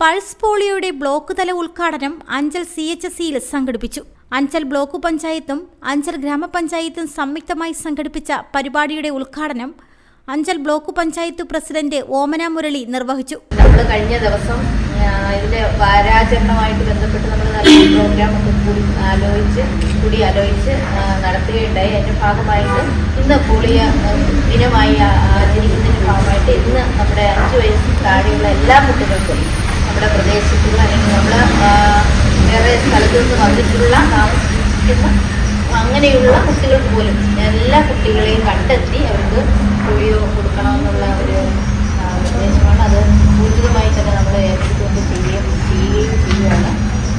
Pulse പോളിയോയുടെ block തല ഉദ്ഘാടനം Anchal C H S സിയിൽ സംഘടിപ്പിച്ചു. അഞ്ചൽ ബ്ലോക്ക് പഞ്ചായത്തും അഞ്ചൽ ഗ്രാമപഞ്ചായത്തും സംയുക്തമായി സംഘടിപ്പിച്ച പരിപാടിയുടെ ഉദ്ഘാടനം അഞ്ചൽ ബ്ലോക്ക് പഞ്ചായത്ത് പ്രസിഡന്റ് ഓമന മുരളി നിർവഹിച്ചു. നമ്മൾ കഴിഞ്ഞ ദിവസം ഇതിന്റെ വാരാചരണമായിട്ട് ബന്ധപ്പെട്ട് നമ്മൾ നല്ല പ്രോഗ്രാം ഒക്കെ കൂടി ആലോചിച്ച് കൂടി ആലോചിച്ച് നടത്തുകയുണ്ടായി. അതിന്റെ ഭാഗമായിട്ട് ഇന്ന് പോളിയ ദിനമായി ആചരിക്കുന്നതിന്റെ ഭാഗമായിട്ട് ഇന്ന് നമ്മുടെ അഞ്ച് വയസ്സിൽ താഴെയുള്ള എല്ലാ കുട്ടികൾക്കും നമ്മുടെ പ്രദേശത്തുള്ള അല്ലെങ്കിൽ നമ്മൾ വേറെ സ്ഥലത്തു നിന്ന് വന്നിട്ടുള്ള താമസിക്കുന്ന അങ്ങനെയുള്ള കുട്ടികൾക്ക് പോലും എല്ലാ കുട്ടികളെയും കണ്ടെത്തി അവർക്ക് പോളിയോ കൊടുക്കണമെന്നുള്ള ഒരു നിർദ്ദേശമാണ് അത് ഊർജിതമായി തന്നെ നമ്മൾ ഏറ്റെടുത്തുകൊണ്ട് ചെയ്യുകയും ചെയ്യുകയും ചെയ്യുകയാണ്.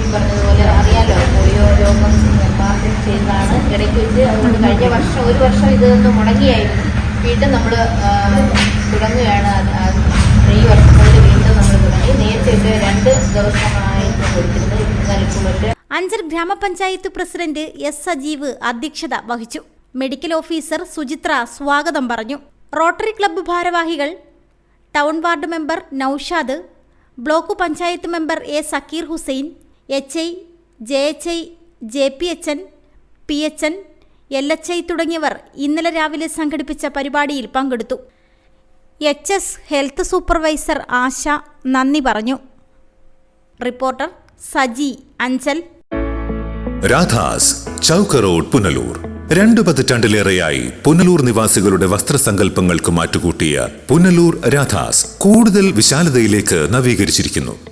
ഈ പറഞ്ഞതുപോലെ അറിയാലോ പോളിയോ രോഗം നിർമ്മാർജനം ചെയ്യുന്നതാണ്. ഇടയ്ക്ക് വെച്ച് അതുകൊണ്ട് കഴിഞ്ഞ വർഷം ഒരു വർഷം ഇതൊന്ന് മുടങ്ങിയായിരുന്നു. വീണ്ടും നമ്മൾ തുടങ്ങുകയാണ്. ഈ വർഷം തുടങ്ങി രണ്ട് അഞ്ചൽ ഗ്രാമപഞ്ചായത്ത് പ്രസിഡന്റ് എസ് സജീവ് അധ്യക്ഷത വഹിച്ചു. മെഡിക്കൽ ഓഫീസർ സുചിത്ര സ്വാഗതം പറഞ്ഞു. റോട്ടറി ക്ലബ്ബ് ഭാരവാഹികൾ town ward member Naushad block panchayat member A Sakkeer Hussain H I J H I J P H N P H N L H I തുടങ്ങിയവർ ഇന്നലെ രാവിലെ സംഘടിപ്പിച്ച പരിപാടിയിൽ പങ്കെടുത്തു. H S health supervisor Asha നന്ദി പറഞ്ഞു. Reporter Saji Anchal. Radhas Chowk road Punalur. രണ്ടു പതിറ്റാണ്ടിലേറെയായി പുനലൂർ നിവാസികളുടെ വസ്ത്രസങ്കല്പങ്ങൾക്ക് മാറ്റുകൂട്ടിയ പുനലൂർ രാധാസ് കൂടുതൽ വിശാലതയിലേക്ക് നവീകരിച്ചിരിക്കുന്നു.